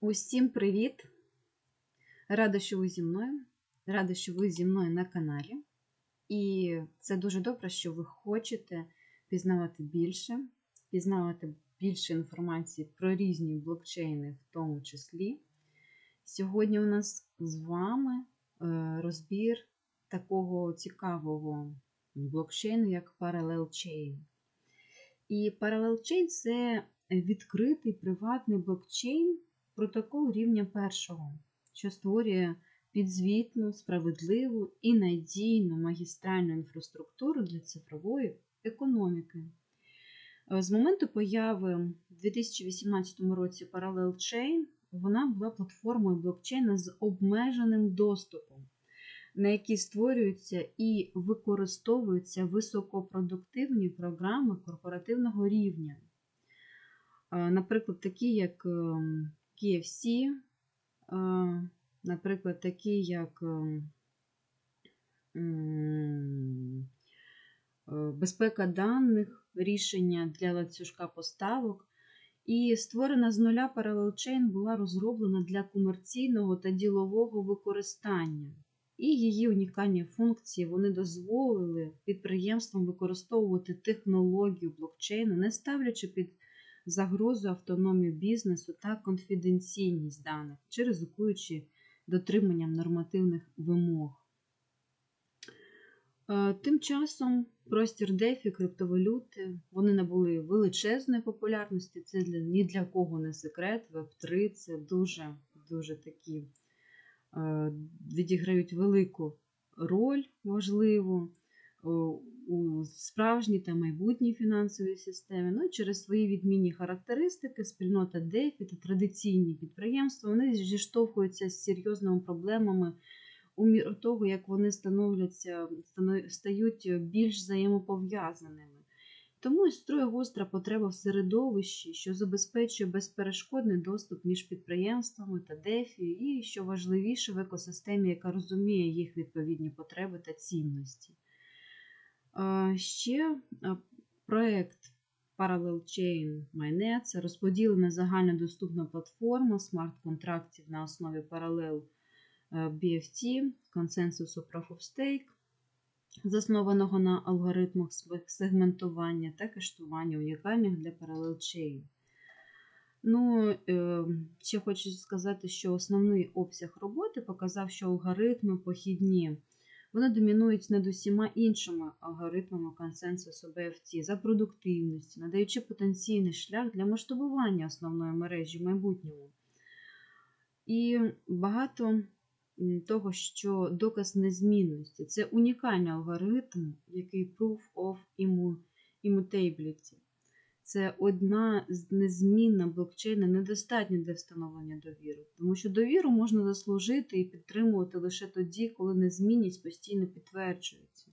Усім привіт! Рада, що ви зі мною. Рада, що ви зі мною на каналі. І це дуже добре, що ви хочете пізнавати більше, пізнавати більше інформації про різні блокчейни, в тому числі. Сьогодні у нас з вами е, розбір такого цікавого блокчейну, як Parallel Chain. І Parallel Chain це відкритий приватний блокчейн, протокол рівня першого, що створює підзвітну, справедливу і надійну магістральну інфраструктуру для цифрової економіки. З моменту появи в 2018 році Parallel Chain вона була платформою блокчейна з обмеженим доступом, на якій створюються і використовуються високопродуктивні програми корпоративного рівня. Наприклад, такі як KFC, наприклад, такі як безпека даних, рішення для ланцюжка поставок. І створена з нуля Chain була розроблена для комерційного та ділового використання. І її унікальні функції вони дозволили підприємствам використовувати технологію блокчейну, не ставлячи під загрозу автономію бізнесу та конфіденційність даних, чи ризикуючи дотриманням нормативних вимог. Тим часом простір DeFi, криптовалюти, вони набули величезної популярності. Це для, ні для кого не секрет. Web3 це дуже дуже такі відіграють велику роль важливу у справжній та майбутній фінансовій системі. Ну через свої відмінні характеристики, спільнота DeFi та традиційні підприємства вони зіштовхуються з серйозними проблемами у міру того, як вони становляться, стають більш взаємопов'язаними. Тому існує гостра потреба в середовищі, що забезпечує безперешкодний доступ між підприємствами та ДЕФІ, і, що важливіше, в екосистемі, яка розуміє їх відповідні потреби та цінності. Ще проєкт Parallel Chain Mainnet це розподілена загальнодоступна платформа смарт-контрактів на основі Parallel BFT, консенсусу Proof of Stake, заснованого на алгоритмах сегментування та кештування унікальних для Parallel Chain. Ну, ще хочу сказати, що основний обсяг роботи показав, що алгоритми похідні вони домінують над усіма іншими алгоритмами консенсусу BFT за продуктивністю, надаючи потенційний шлях для масштабування основної мережі в майбутньому. І багато того, що доказ незмінності це унікальний алгоритм, який Proof of Immutability. Це одна з незмінна блокчейна недостатня для встановлення довіри, тому що довіру можна заслужити і підтримувати лише тоді, коли незмінність постійно підтверджується.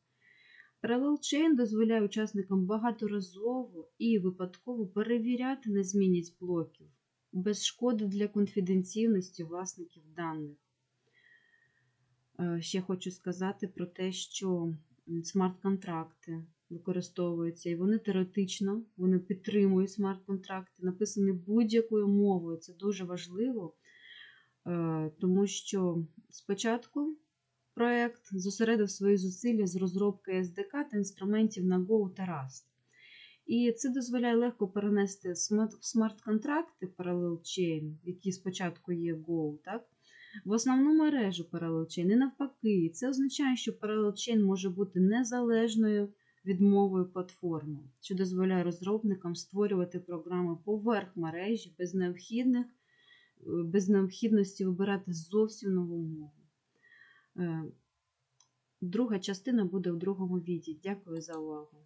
Chain дозволяє учасникам багаторазово і випадково перевіряти незмінність блоків без шкоди для конфіденційності власників даних. Ще хочу сказати про те, що смарт-контракти використовуються, і вони теоретично вони підтримують смарт-контракти, написані будь-якою мовою. Це дуже важливо, е, тому що спочатку проєкт зосередив свої зусилля з розробки SDK та інструментів на Go та Rust. І це дозволяє легко перенести в смарт-контракти Parallel Chain, які спочатку є Go, так? в основну мережу Parallel Chain і навпаки. Це означає, що Parallel Chain може бути незалежною відмовою платформи, що дозволяє розробникам створювати програми поверх мережі без необхідних, без необхідності вибирати зовсім нову мову. Е, друга частина буде в другому віді. Дякую за увагу.